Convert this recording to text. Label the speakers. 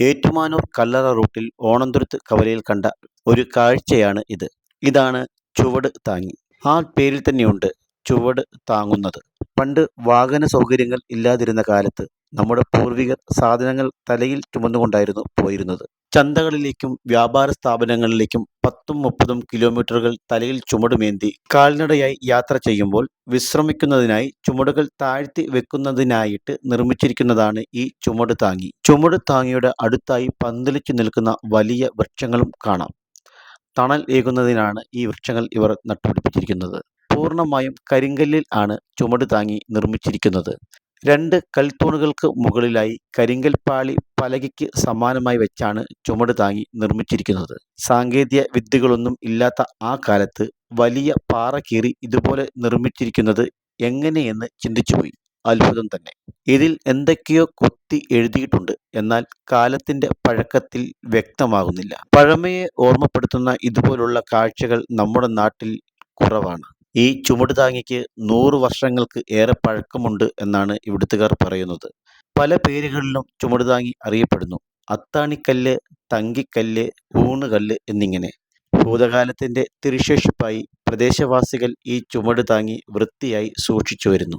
Speaker 1: ഏറ്റുമാനൂർ കല്ലറ റൂട്ടിൽ ഓണന്തുരുത്ത് കവലയിൽ കണ്ട ഒരു കാഴ്ചയാണ് ഇത്. ഇതാണ് ചുവട് താങ്ങി. ആ പേരിൽ തന്നെയുണ്ട് ചുവട് താങ്ങുന്നത്. പണ്ട് വാഹന സൗകര്യങ്ങൾ ഇല്ലാതിരുന്ന കാലത്ത് നമ്മുടെ പൂർവികർ സാധനങ്ങൾ തലയിൽ ചുമന്നുകൊണ്ടായിരുന്നു പോയിരുന്നത്. ചന്തകളിലേക്കും വ്യാപാര സ്ഥാപനങ്ങളിലേക്കും പത്തും മുപ്പതും കിലോമീറ്ററുകൾ തലയിൽ ചുമടുമേന്തി കാൽനടയായി യാത്ര ചെയ്യുമ്പോൾ വിശ്രമിക്കുന്നതിനായി ചുമടുകൾ താഴ്ത്തി വെക്കുന്നതിനായിട്ട് നിർമ്മിച്ചിരിക്കുന്നതാണ് ഈ ചുമട് താങ്ങി. ചുമട് താങ്ങിയുടെ അടുത്തായി പന്തലിച്ചു നിൽക്കുന്ന വലിയ വൃക്ഷങ്ങളും കാണാം. തണൽ ഏകുന്നതിനാണ് ഈ വൃക്ഷങ്ങൾ ഇവർ നട്ടുപിടിപ്പിച്ചിരിക്കുന്നത്. പൂർണമായും കരിങ്കല്ലിൽ ആണ് ചുമട് താങ്ങി നിർമ്മിച്ചിരിക്കുന്നത്. രണ്ട് കൽത്തൂണുകൾക്ക് മുകളിലായി കരിങ്കൽ പാളി പലകയ്ക്ക് സമാനമായി വെച്ചാണ് ചുമട് താങ്ങി നിർമ്മിച്ചിരിക്കുന്നത്. സാങ്കേതിക വിദ്യകളൊന്നും ഇല്ലാത്ത ആ കാലത്ത് വലിയ പാറ കീറി ഇതുപോലെ നിർമ്മിച്ചിരിക്കുന്നത് എങ്ങനെയെന്ന് ചിന്തിച്ചുപോയി അത്ഭുതം തന്നെ. ഇതിൽ എന്തൊക്കെയോ കൊത്തി എഴുതിയിട്ടുണ്ട്. എന്നാൽ കാലത്തിന്റെ പഴക്കത്തിൽ വ്യക്തമാകുന്നില്ല. പഴമയെ ഓർമ്മപ്പെടുത്തുന്ന ഇതുപോലുള്ള കാഴ്ചകൾ നമ്മുടെ നാട്ടിൽ കുറവാണ്. ഈ ചുമട് താങ്ങിക്ക് നൂറ് വർഷങ്ങൾക്ക് ഏറെ പഴക്കമുണ്ട് എന്നാണ് ഇവിടുത്തുകാർ പറയുന്നത്. പല പേരുകളിലും ചുമട് താങ്ങി അറിയപ്പെടുന്നു. അത്താണിക്കല്ല് തങ്കിക്കല്ല് ഊണുകല്ല് എന്നിങ്ങനെ. ഭൂതകാലത്തിന്റെ തിരുശേഷിപ്പായി പ്രദേശവാസികൾ ഈ ചുമട് താങ്ങി വൃത്തിയായി സൂക്ഷിച്ചു വരുന്നു